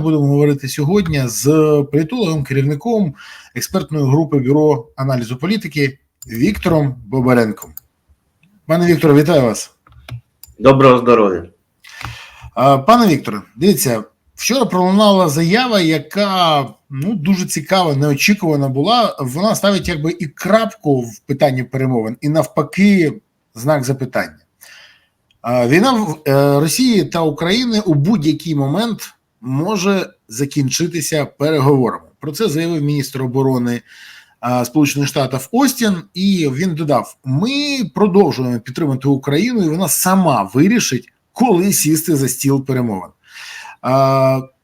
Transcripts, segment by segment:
Будемо говорити сьогодні з політологом, керівником експертної групи бюро аналізу політики Віктором Бобаренком. Пане Вікторе, вітаю вас. Доброго здоров'я. Пане Вікторе, дивіться, вчора пролунала заява, яка ну дуже цікава, неочікувана була. Вона ставить якби і крапку в питанні перемовин, і навпаки, знак запитання. Війна в е, Росії та України у будь-який момент може закінчитися переговорами. Про це заявив міністр оборони Сполучених Штатів Остін, і він додав: ми продовжуємо підтримати Україну, і вона сама вирішить, коли сісти за стіл перемовин.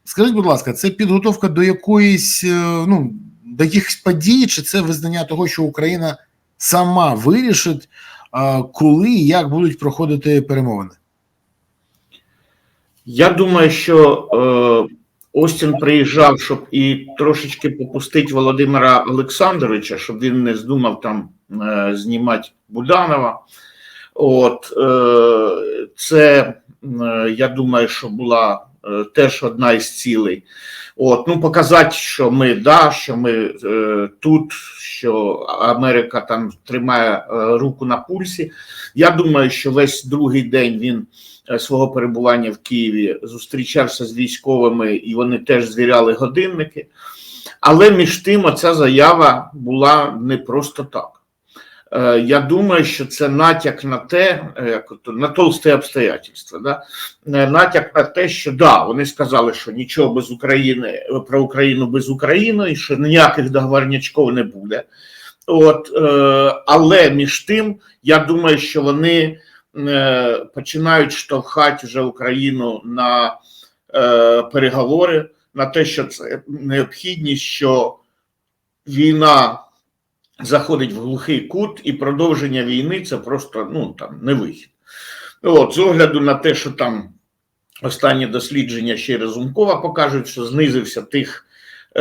Скажіть, будь ласка, це підготовка до якоїсь е, ну до якихось подій, чи це визнання того, що Україна сама вирішить, коли і як будуть проходити перемовини? Я думаю, що е, Остін приїжджав, щоб і трошечки попустити Володимира Олександровича, щоб він не здумав там е, знімати Буданова. От е, це е, я думаю, що була е, теж одна із цілей. От, ну показати, що ми да, що ми е, тут, що Америка там тримає е, руку на пульсі. Я думаю, що весь другий день він свого перебування в Києві зустрічався з військовими, і вони теж звіряли годинники. Але між тим, оця заява була не просто так. Е, Я думаю, що це натяк на те, е, на толсте обстоятельства, да? Е, натяк на те, що да, вони сказали, що нічого без України е, про Україну без України, і що ніяких договорнячків не буде. От, е, але між тим, я думаю, що вони е, починають штовхати вже Україну на е, переговори, на те, що це необхідність, що війна заходить в глухий кут, і продовження війни це просто ну там не вихід. От, з огляду на те, що там останні дослідження ще Разумкова покажуть, що знизився тих е,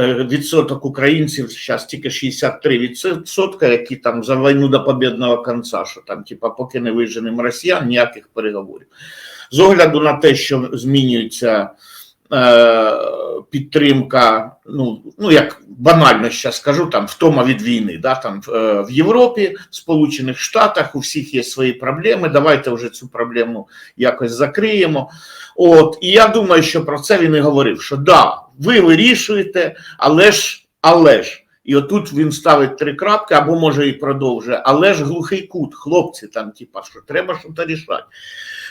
відсоток українців, зараз тільки 63%, які там за війну до побєдного кінця, що там, типа, поки не виженемо росіян, ніяких переговорів. З огляду на те, що змінюється е, підтримка, ну, ну як банально зараз скажу, там втома від війни, да, там е, в Європі, в Сполучених Штатах у всіх є свої проблеми. Давайте вже цю проблему якось закриємо. От, і я думаю, що про це він і говорив: що да, ви вирішуєте, але ж, але ж. І отут він ставить три крапки, або може і продовжує, але ж глухий кут, хлопці, там, типа, що треба щось рішати.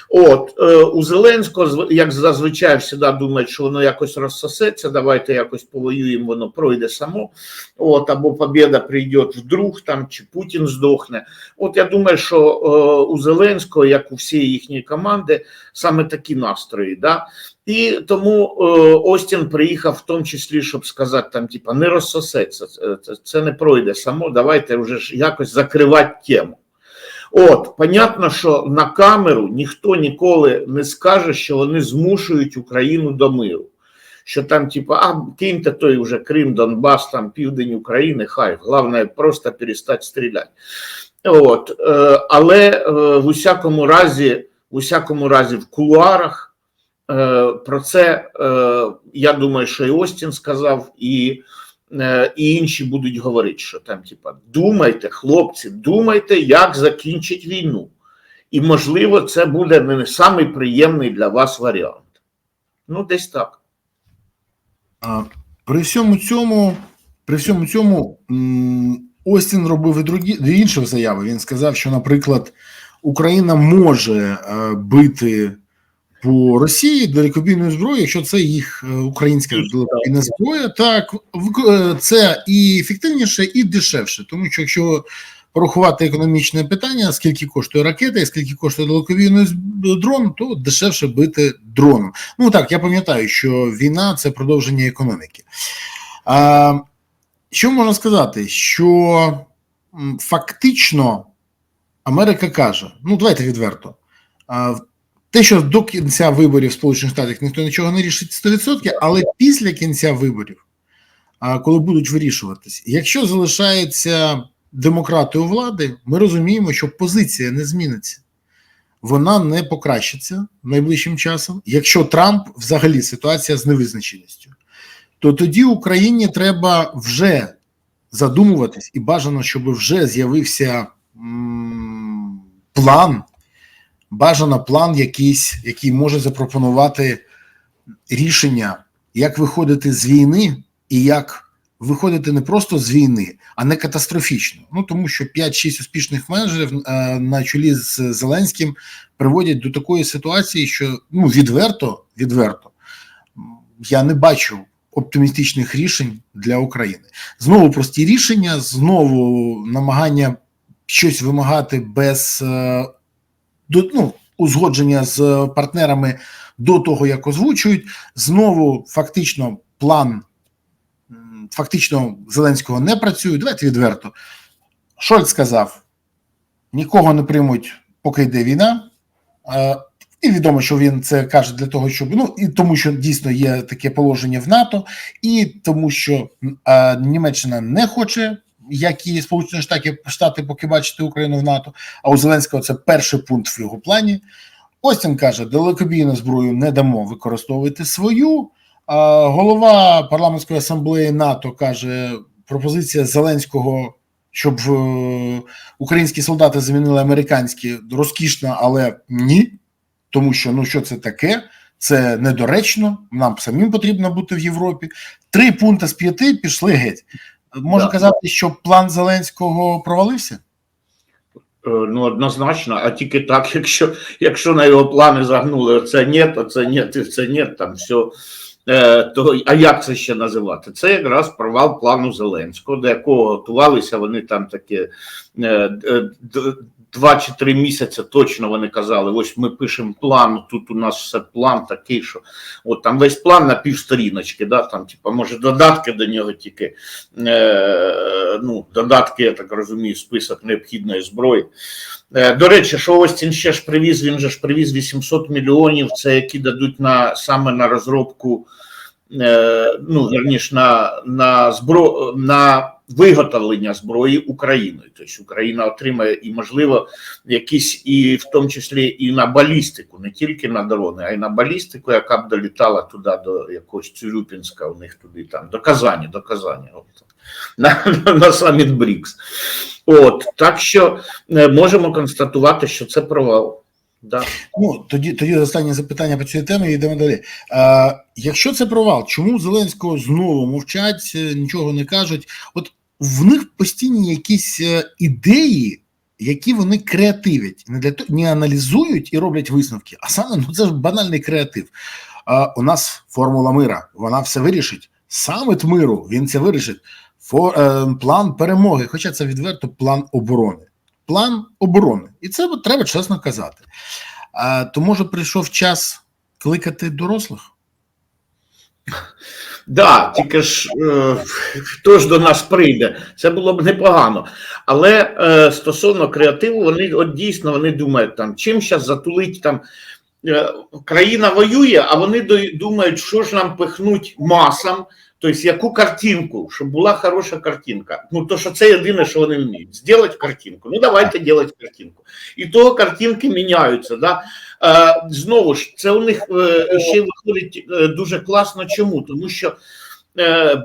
От е, у Зеленського, як зазвичай, завжди думають, що воно якось розсосеться. Давайте якось повоюємо, воно пройде само. От, або побіда прийде вдруг, там чи Путін здохне. От я думаю, що е, у Зеленського, як у всієї їхньої команди, саме такі настрої. Да? І тому е, Остін приїхав в тому числі, щоб сказати, там, типа, не розсосеться, це, це не пройде само. Давайте вже ж якось закривати тему. От, понятно, що на камеру ніхто ніколи не скаже, що вони змушують Україну до миру. Що там, типа, а киньте той вже Крим, Донбас, там південь України, хай, головне просто перестати стріляти. От, е, але е, в усякому разі, в усякому разі, в кулуарах е, про це я думаю, що і Остін сказав, і і інші будуть говорити, що там, типа, думайте, хлопці, думайте, як закінчить війну. І, можливо, це буде не самий приємний для вас варіант. Ну, десь так. А, При всьому цьому, при всьому цьому, Остін робив і другі і інші заяви. Він сказав, що, наприклад, Україна може е, бити по Росії далекобійною зброєю, якщо це їх е, українська далекобійна зброя, так е, це і ефективніше, і дешевше. Тому що якщо порахувати економічне питання, скільки коштує ракета і скільки коштує далекобійний дрон, то дешевше бити дроном. Ну так, я пам'ятаю, що війна це продовження економіки. А, що можна сказати? Що фактично Америка каже: ну давайте відверто. Те, що до кінця виборів в Сполучених Штатах ніхто нічого не рішить 100%, але після кінця виборів, коли будуть вирішуватись, якщо залишається демократи у влади, ми розуміємо, що позиція не зміниться. Вона не покращиться найближчим часом, якщо Трамп взагалі ситуація з невизначеністю. то тоді Україні треба вже задумуватись, і бажано, щоб вже з'явився план, бажано план якийсь, який може запропонувати рішення, як виходити з війни і як виходити не просто з війни, а не катастрофічно. Ну тому що 5-6 успішних менеджерів е, на чолі з Зеленським приводять до такої ситуації, що ну відверто, відверто, я не бачу оптимістичних рішень для України. Знову прості рішення, знову намагання щось вимагати без е, до, ну, узгодження з партнерами до того, як озвучують. Знову фактично план фактично Зеленського не працює. Давайте відверто. Шольц сказав: нікого не приймуть, поки йде війна. Е, І відомо, що він це каже для того, щоб ну і тому, що дійсно є таке положення в НАТО, і тому, що е, Німеччина не хоче, як і Сполучені Штати, Штати поки бачити Україну в НАТО. А у Зеленського це перший пункт в його плані. Остін каже: далекобійну зброю не дамо використовувати свою. А голова парламентської асамблеї НАТО каже: пропозиція Зеленського, щоб е, українські солдати замінили американські, розкішна, але ні. Тому що ну що це таке? Це недоречно. Нам самим потрібно бути в Європі. Три пункти з п'яти пішли геть. Можна Да. казати, що план Зеленського провалився? Е, Ну, однозначно, а тільки так, якщо, якщо на його плани загнули оце ні, оце ні, і це ні, там все. То, а як це ще називати? Це якраз провал плану Зеленського, до якого готувалися вони там таке е, е, два чи три місяці точно вони казали: ось ми пишемо план, тут у нас все план такий, що от там весь план на півсторіночки, да, там, типу, може, додатки до нього тільки, е, ну, додатки, я так розумію, список необхідної зброї. Е, До речі, що Остін ще ж привіз, він же ж привіз 800 мільйонів, це які дадуть на саме на розробку, е, ну, верніше, на, на, збро, на виготовлення зброї Україною. Тобто Україна отримає і, можливо, якісь, і в тому числі і на балістику, не тільки на дрони, а й на балістику, яка б долітала туди до якогось Цюрюпінська, у них туди там, до Казані, до Казані. От, на, на саміт Брікс. От, так що е, можемо констатувати, що це провал. Да. Ну тоді тоді останнє запитання по цій темі. Йдемо далі. А, якщо це провал, чому Зеленського знову мовчать, е, нічого не кажуть? От в них постійні якісь е, ідеї, які вони креативять, не для того не аналізують і роблять висновки. А саме ну це ж банальний креатив. А, у нас формула мира, вона все вирішить. Саміт миру він це вирішить. Фо, е, план перемоги, хоча це відверто план оборони. План оборони, і це треба чесно казати. А, то може прийшов час кликати дорослих? Да, тільки ж е, хто ж до нас прийде, це було б непогано. Але е, стосовно креативу, вони от дійсно вони думають там, чим зараз затулить там. е, Країна воює, а вони думають, що ж нам пихнуть масам, тобто яку картинку, щоб була хороша картинка. Ну то що це єдине, що вони вміють. Зробити картинку. Ну давайте робити картинку. І того картинки міняються. Да? Е, знову ж, це у них е, ще виходить е, дуже класно. Чому? Тому що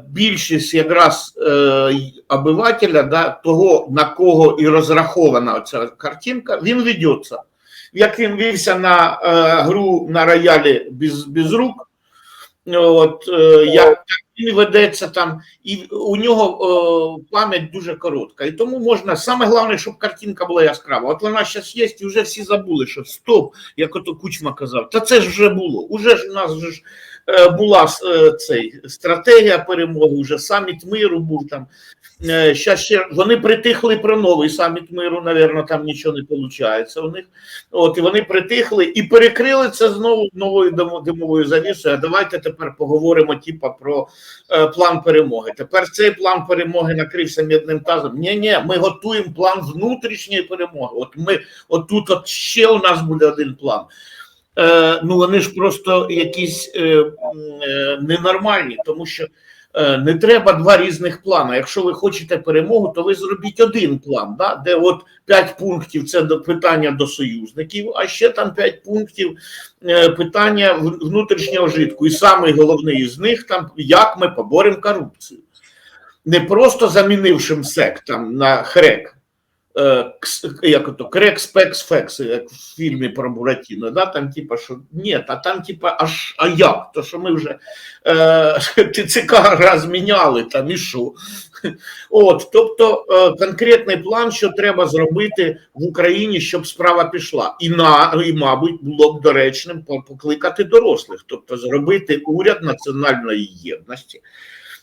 більшість якраз е, обивателя, да, того, на кого і розрахована ця картинка, він ведеться. Як він вівся на е, гру на роялі без, без рук, от, е, як він ведеться там, і у нього е, пам'ять дуже коротка. І тому можна, саме головне, щоб картинка була яскрава. От вона зараз є, і вже всі забули, що стоп, як ото Кучма казав, та це ж вже було. Уже ж у нас ж була е, цей стратегія перемоги, вже саміт миру був там. Е, щас ще вони притихли про новий саміт миру, навірно, там нічого не виходить у них. От і вони притихли і перекрили це знову новою димовою завісою. А давайте тепер поговоримо, типа, про е, план перемоги. Тепер цей план перемоги накрився мідним тазом. Ні, ні, ми готуємо план внутрішньої перемоги. От ми отут, от ще у нас буде один план. Е, ну вони ж просто якісь е, е, ненормальні, тому що Не треба два різних плани. Якщо ви хочете перемогу, то ви зробіть один план, да? де от п'ять пунктів це до питання до союзників, а ще там п'ять пунктів питання внутрішнього житку. І самий головний із них там як ми поборемо корупцію. Не просто замінивши МСЕК там на хрек, як ото, крек, спекс, фекс, як в фільмі про Буратіно, да? там типа, що ні, а там типа, аж, а як? То що ми вже е, ТЦК раз міняли, там і що. От, тобто е, конкретний план, що треба зробити в Україні, щоб справа пішла. І, на, і мабуть, було б доречним покликати дорослих, тобто зробити уряд національної єдності.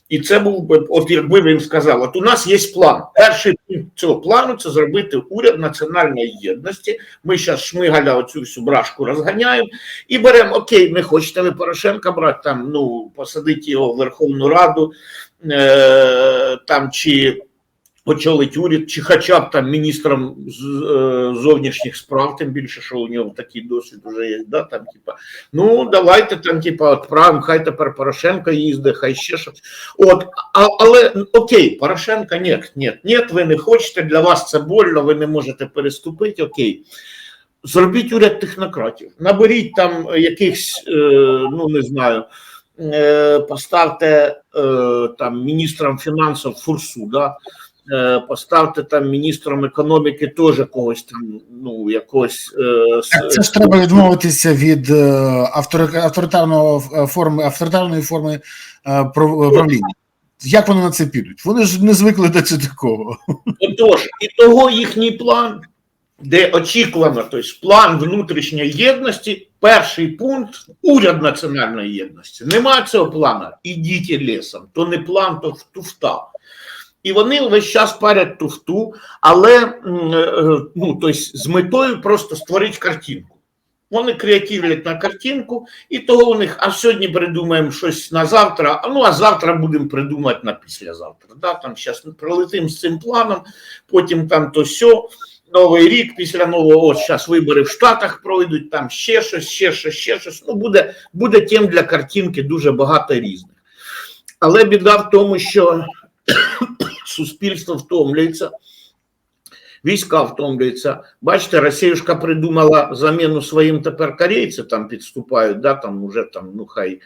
І це був би, от якби він сказав, от у нас є план. Перший пункт цього плану це зробити уряд національної єдності. Ми зараз Шмигаля оцю всю брашку розганяємо і беремо, окей, не хочете ви Порошенка брати, там, ну, посадити його в Верховну Раду, е, там, чи очолить уряд, чи хоча б там міністром е, зовнішніх справ, тим більше, що у нього такий досвід вже є, да, там, типа, ну, давайте там, типа, відправимо, хай тепер Порошенко їздить, хай ще щось. От, а, але окей, Порошенка ні, ні, ні, ви не хочете, для вас це больно, ви не можете переступити, окей. Зробіть уряд технократів, наберіть там якихось, е, ну не знаю, е, поставте там міністром фінансів Фурсу, да? Е, поставте там міністром економіки теж когось там, ну якогось. Е, це ж треба відмовитися від е, авторитарного е, форми, авторитарної форми правління. Як вони на це підуть? Вони ж не звикли до цього такого. Отож, і того їхній план, де очікувано, тобто план внутрішньої єдності, перший пункт уряд національної єдності. Нема цього плану, ідіть лісом. То не план, то туфта. І вони весь час парять туфту, але м, е, ну, тобто, з метою просто створити картинку. Вони креативлять на картинку, і того у них, а сьогодні придумаємо щось на завтра, ну а завтра будемо придумати на післязавтра. Да? Там зараз прилетимо з цим планом, потім там то сьо, Новий рік, після нового, от зараз вибори в Штатах пройдуть, там ще щось, ще щось, ще щось. Ну, буде, буде тем для картинки дуже багато різних. Але біда в тому, що суспільство втомлюється, війська втомлюються. Бачите, Росіюшка придумала заміну своїм тепер корейці там підступають, да, там уже там, ну хай.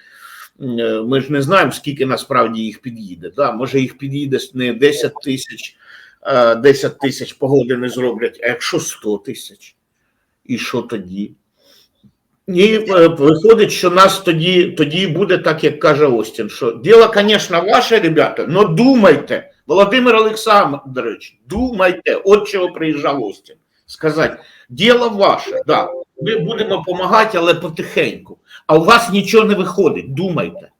е, Ми ж не знаємо, скільки насправді їх під'їде. Да? Може, їх під'їде не 10 тисяч, е, 10 тисяч погоди не зроблять, а якщо 100 тисяч. І що тоді? І е, виходить, що нас тоді, тоді буде так, як каже Остін, що діло, звісно, ваше, ребята, але думайте, Володимир Олександрович, думайте, от чого приїжджав Остін. Сказати, діло ваше, да, ми будемо допомагати, але потихеньку. А у вас нічого не виходить, думайте.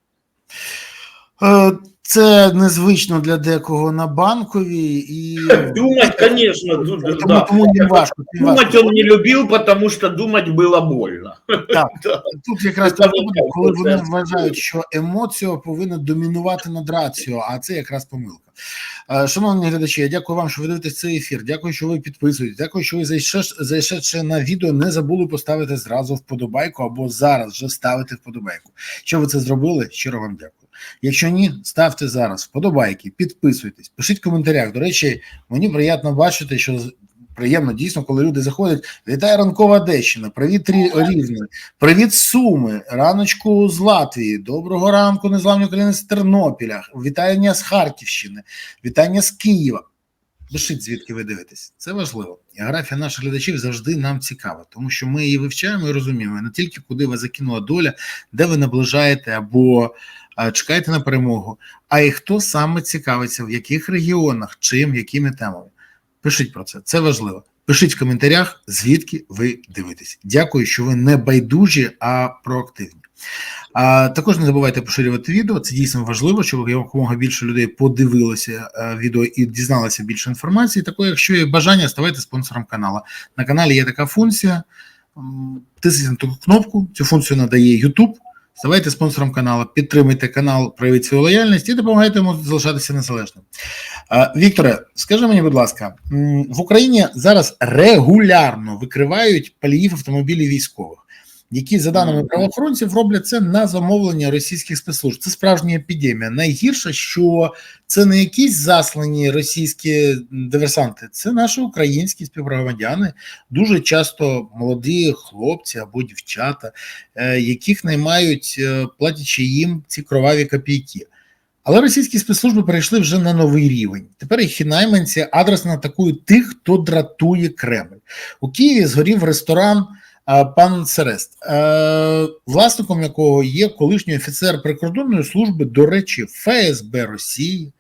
Це незвично для декого на банковій і Думать, конечно, тому, да. тому їм важко. їм Думать важко. он не любил, потому что думать было больно. Так, Да. тут якраз Це коли вони це- вважають, що емоціо повинна домінувати над раціо, а це якраз помилка. Е, Шановні глядачі, я дякую вам, що ви дивитесь цей ефір. Дякую, що ви підписуєтесь. Дякую, що ви зайшедши на відео, не забули поставити зразу вподобайку або зараз вже ставити вподобайку. Що ви це зробили? Щиро вам дякую. Якщо ні, ставте зараз вподобайки, підписуйтесь, пишіть в коментарях. До речі, мені приємно бачити, що приємно дійсно, коли люди заходять. Вітаю ранкова Одещина, привіт Рівне, привіт Суми, раночку з Латвії, доброго ранку, незламні України з Тернопіля, вітання з Харківщини, вітання з Києва. Пишіть, звідки ви дивитесь. Це важливо. Географія наших глядачів завжди нам цікава, тому що ми її вивчаємо і розуміємо не тільки куди вас закинула доля, де ви наближаєте або чекаєте на перемогу, а й хто саме цікавиться, в яких регіонах, чим, якими темами. Пишіть про це, це важливо. Пишіть в коментарях, звідки ви дивитесь. Дякую, що ви не байдужі, а проактивні. А також не забувайте поширювати відео. Це дійсно важливо, щоб якомога більше людей подивилося е, відео і дізналося більше інформації. Також, якщо є бажання, ставайте спонсором каналу. На каналі є така функція. Тисніть на таку кнопку. Цю функцію надає YouTube. Ставайте спонсором каналу, підтримайте канал, проявіть свою лояльність і допомагайте йому залишатися незалежним. Вікторе, скажи мені, будь ласка, в Україні зараз регулярно викривають паліїв автомобілів військових. Які, за даними правоохоронців, роблять це на замовлення російських спецслужб. Це справжня епідемія. Найгірше, що це не якісь заслані російські диверсанти, це наші українські співгромадяни, дуже часто молоді хлопці або дівчата, е, яких наймають, е, платячи їм ці кроваві копійки. Але російські спецслужби перейшли вже на новий рівень. Тепер їх найманці адресно атакують тих, хто дратує Кремль. У Києві згорів ресторан пан Серест, е, власником якого є колишній офіцер прикордонної служби, до речі, ФСБ Росії,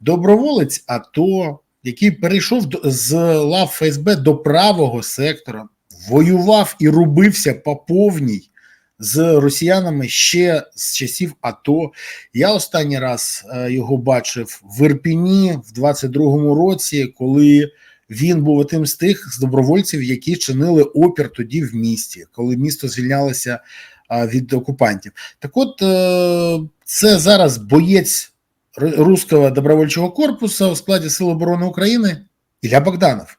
доброволець АТО, який перейшов з лав ФСБ до правого сектора, воював і рубився по повній з росіянами ще з часів АТО. Я останній раз е, його бачив в Ірпіні в 22-му році, коли він був одним з тих з добровольців, які чинили опір тоді в місті, коли місто звільнялося від окупантів. Так, от е, це зараз боєць руського добровольчого корпусу в складі Сил оборони України Ілля Богданов.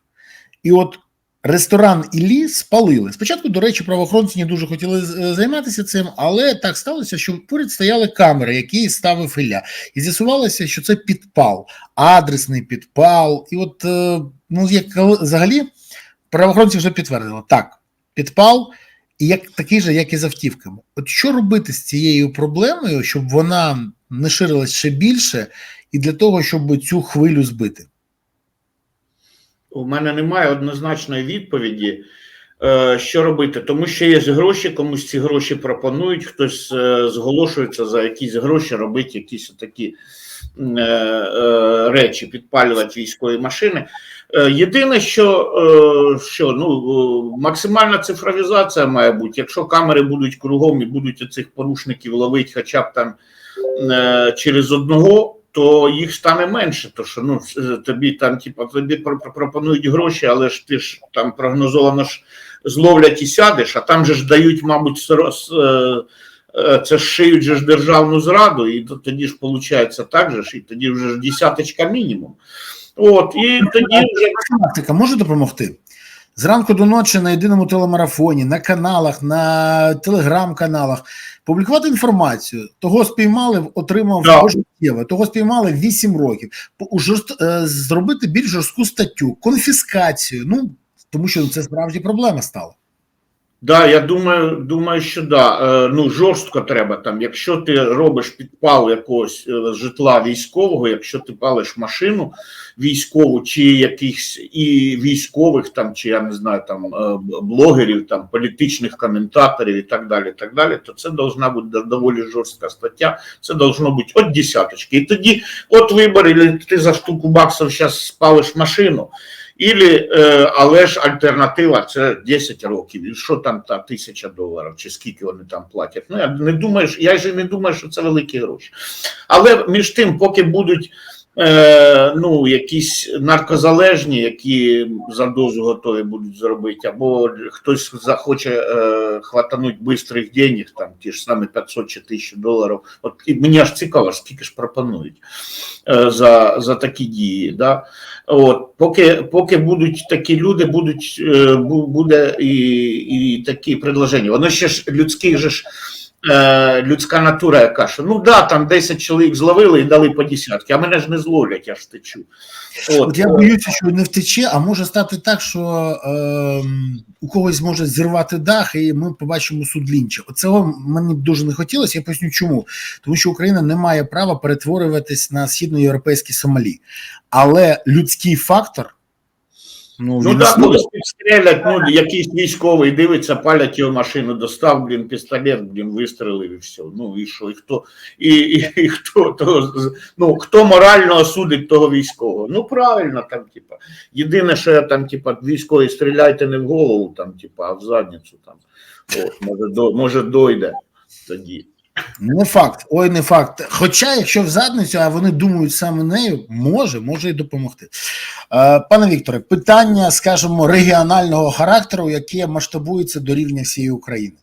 І от ресторан Іллі спалили. Спочатку, до речі, правоохоронці не дуже хотіли е, займатися цим, але так сталося, що поряд стояли камери, які ставив Ілля. І з'ясувалося, що це підпал, адресний підпал. І от е, ну, як взагалі правоохоронці вже підтвердили, так, підпал, і як такий же, як і з автівками. От що робити з цією проблемою, щоб вона не ширилась ще більше, і для того, щоб цю хвилю збити? У мене немає однозначної відповіді, е, що робити, тому що є гроші, комусь ці гроші пропонують, хтось е, зголошується за якісь гроші робити якісь такі е, речі, підпалювати військові машини. Е, Єдине, що, е, що ну, е, максимальна цифровізація має бути, якщо камери будуть кругом і будуть цих порушників ловити хоча б там через одного, то їх стане менше. То що ну тобі там, типу, тобі про- про- пропонують гроші, але ж ти ж там прогнозовано ж зловлять і сядеш, а там же ж дають, мабуть, це шиють же ж державну зраду, і то- тоді ж виходить так же ж, і тоді вже ж десяточка мінімум. От, і тоді вже Профілактика може допомогти? Зранку до ночі на єдиному телемарафоні, на каналах, на телеграм-каналах публікувати інформацію. Того спіймали, отримав життєве. того спіймали 8 років. Жорст- е, Зробити більш жорстку статтю, конфіскацію. Ну тому що це справді проблема стала. Да, я думаю, думаю, що да. Е, ну жорстко треба там. Якщо ти робиш підпал якогось е, житла військового, якщо ти палиш машину військову, чи якихось і військових там, чи я не знаю, там е, блогерів, там політичних коментаторів і так далі, так далі, то це должна бути доволі жорстка стаття. Це должно бути от десяточки. І тоді, от вибор, і ти за штуку баксів зараз спалиш машину. Ілі, е, але ж альтернатива це 10 років. І що там та тисяча доларів, чи скільки вони там платять? Ну я не думаю, я ж не думаю, що це великі гроші. Але між тим, поки будуть е, ну, якісь наркозалежні, які за дозу готові будуть зробити, або хтось захоче е, хватануть бистрих денег, там ті ж самі 500 чи 1000 доларів. От і мені аж цікаво, скільки ж пропонують е, за, за такі дії. Да? От, поки, поки будуть такі люди, будуть, е, буде і, і такі предложення. Воно ще ж людських же ж. Е, Людська натура, яка що ну да, там 10 чоловік зловили і дали по десятки, а мене ж не зловлять, я ж втечу. От я боюся, що не втече, а може стати так, що е, у когось може зірвати дах, і ми побачимо суд лінча. Оцього мені дуже не хотілося. Я поясню, чому тому, що Україна не має права перетворюватись на східноєвропейські Сомалі, але людський фактор. Ну, Ну так, коли підстрелять, ну якийсь військовий дивиться, палять його машину, достав, блін, пістолет, блін, вистрелив і все. Ну і що, і хто, і, і, і хто то, ну, хто морально осудить того військового? Ну правильно, там, типа, єдине, що я там, типа, військові стріляйте не в голову, там, типа, а в задницю там. От, може, до, може дойде тоді. Не факт, ой, не факт. Хоча, якщо в задницю, а вони думають саме нею, може, може і допомогти. Е, Пане Вікторе, питання, скажімо, регіонального характеру, яке масштабується до рівня всієї України.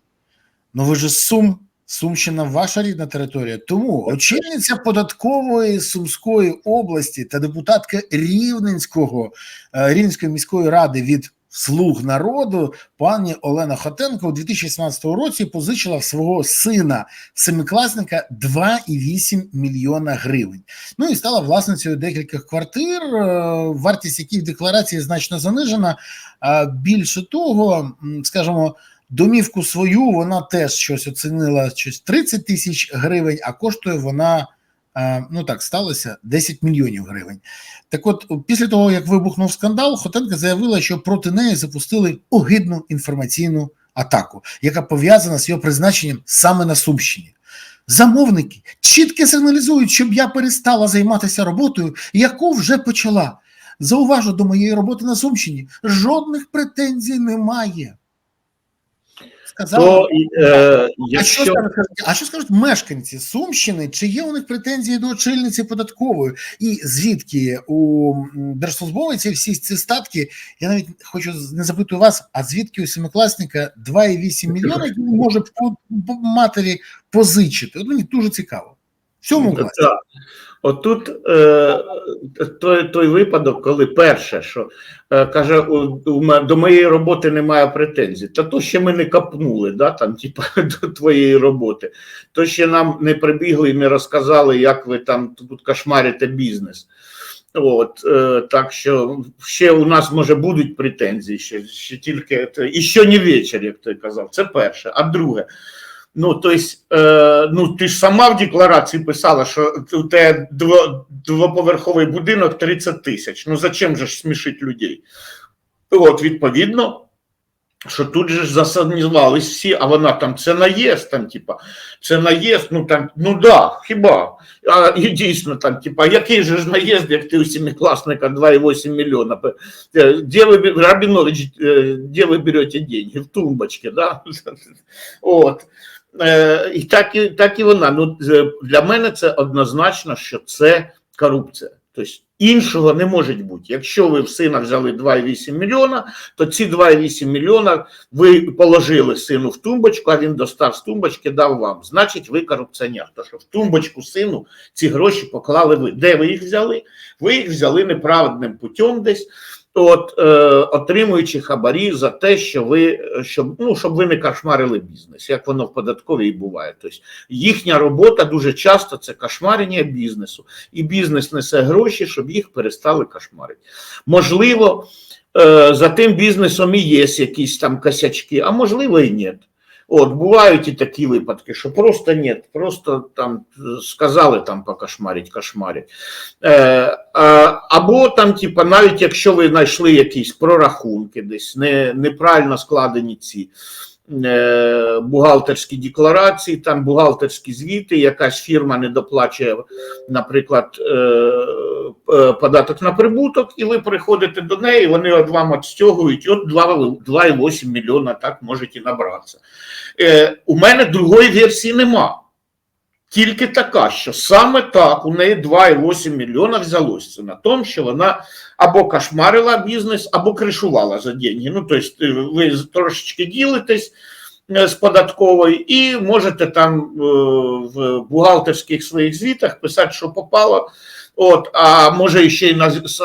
Ну ви ж Сум, Сумщина ваша рідна територія. Тому очільниця податкової Сумської області та депутатка Рівненського е, Рівненської міської ради від слуг народу пані Олена Хотенко у 2017 році позичила свого сина семикласника 2,8 мільйона гривень. Ну і стала власницею декількох квартир, е, вартість яких в декларації значно занижена. Більше того, скажімо, домівку свою вона теж щось оцінила щось 30 тисяч гривень, а коштує вона. Е, Ну так сталося 10 мільйонів гривень. Так, от, після того як вибухнув скандал, Хотенка заявила, що проти неї запустили огидну інформаційну атаку, яка пов'язана з його призначенням саме на Сумщині. Замовники чітко сигналізують, щоб я перестала займатися роботою, яку вже почала. Зауважу до моєї роботи на Сумщині. Жодних претензій немає. Сказала. То е, А що, скажуть, а що скажуть мешканці Сумщини? Чи є у них претензії до очільниці податкової? І звідки у держслужбовиці всі ці статки? Я навіть хочу не запитую вас, а звідки у семикласника 2,8 мільйона, він може по, по матері позичити? От мені дуже цікаво. В цьому класі. Отут е, той, той випадок, коли перше, що е, каже, у, у до моєї роботи немає претензій, та то ще ми не капнули, да, там, типа, до твоєї роботи, то ще нам не прибігли і не розказали, як ви там тут кошмарите бізнес. От, е, так що ще у нас може будуть претензії, ще, ще тільки це- і що не вечір, як ти казав. Це перше. А друге, ну то есть, е, ну ти ж сама в декларації писала, що у тебе дво- двоповерховий будинок 30 тисяч. Ну зачем же ж смішить людей? От, відповідно. Що тут же ж засанізувались всі, а вона там це наїзд, там, типа, це наїзд, ну там, ну да, хіба? А і дійсно там, типа, який же ж наїзд, як ти у семикласника 2,8 мільйона? Е, Де ви, Рабінович, е, де ви берете деньги? В тумбочці, да? От. Е, І так і, так і вона. Ну, для мене це однозначно, що це корупція. Тобто іншого не може бути. Якщо ви в сина взяли 2,8 мільйона, то ці 2,8 мільйона ви положили сину в тумбочку, а він достав з тумбочки, дав вам. Значить, ви корупціонер. Тому що в тумбочку сину ці гроші поклали ви. Де ви їх взяли? Ви їх взяли неправедним путем десь. От, е, отримуючи хабарі за те, що ви е, щоб ну щоб ви не кошмарили бізнес, як воно в податковій буває. Тобто їхня робота дуже часто це кошмарення бізнесу, і бізнес несе гроші, щоб їх перестали кошмарити. Можливо, е, за тим бізнесом і є якісь там косячки, а можливо і ні. От бувають і такі випадки, що просто ні, просто там сказали там покошмарить, кошмарять. Е, або там, типа, навіть якщо ви знайшли якісь прорахунки, десь не, неправильно складені ці бухгалтерські декларації, там бухгалтерські звіти, якась фірма не доплачує, наприклад, е, е, податок на прибуток, і ви приходите до неї, вони от вам відстягують, от 2,8 мільйона так можете набратися. Е, у мене другої версії нема. Тільки така, що саме так у неї 2,8 мільйона взялося. На тому, що вона або кошмарила бізнес, або кришувала за деньги. Ну, тобто, ви трошечки ділитесь е, з податковою і можете там е, в бухгалтерських своїх звітах писати, що попало. От, а може ще й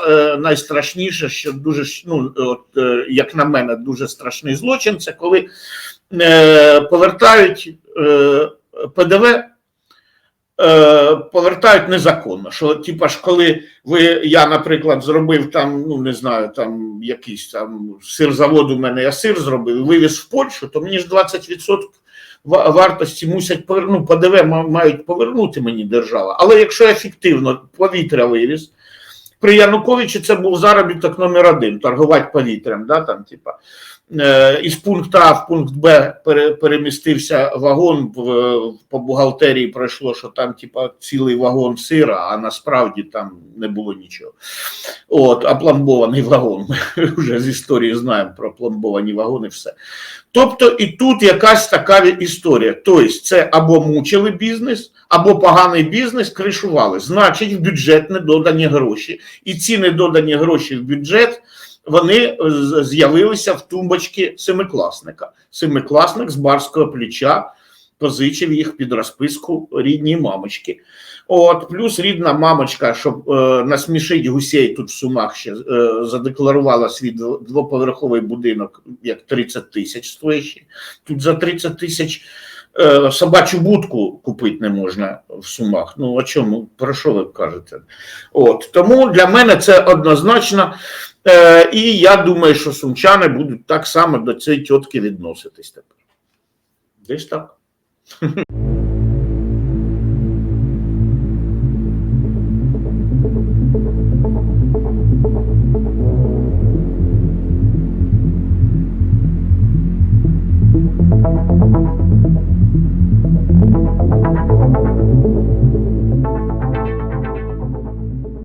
е, найстрашніше, що дуже ну, от, е, як на мене, дуже страшний злочин, це коли е, повертають е, ПДВ е, повертають незаконно. Що, типа ж, коли ви, я, наприклад, зробив там, ну не знаю, там якийсь там сирзавод у мене, я сир зробив, і вивіз в Польщу, то мені ж 20% вартості мусять повернути, ПДВ ма- мають повернути мені держава. Але якщо я фіктивно повітря вивіз, при Януковичі це був заробіток номер один торгувати повітрям. Да, там, типа, із пункту А в пункт Б перемістився вагон по бухгалтерії пройшло, що там типа цілий вагон сира, а насправді там не було нічого. От, а пломбований вагон. Ми вже з історії знаємо про пломбовані вагони. Все. Тобто, і тут якась така історія. Тобто, це або мучили бізнес, або поганий бізнес кришували. Значить, в бюджет не додані гроші. І ці недодані гроші в бюджет вони е, з'явилися в тумбочці семикласника. Семикласник з барського плеча позичив їх під розписку рідній мамочки. От, плюс рідна мамочка, щоб е, насмішить гусей тут в Сумах ще е, задекларувала свій двоповерховий будинок як 30 тисяч стоїть. Тут за 30 тисяч е, собачу будку купити не можна в Сумах. Ну о чому? Про що ви кажете? От тому для мене це однозначно. Е, і я думаю, що сумчани будуть так само до цієї тітки відноситись тепер. Десь так.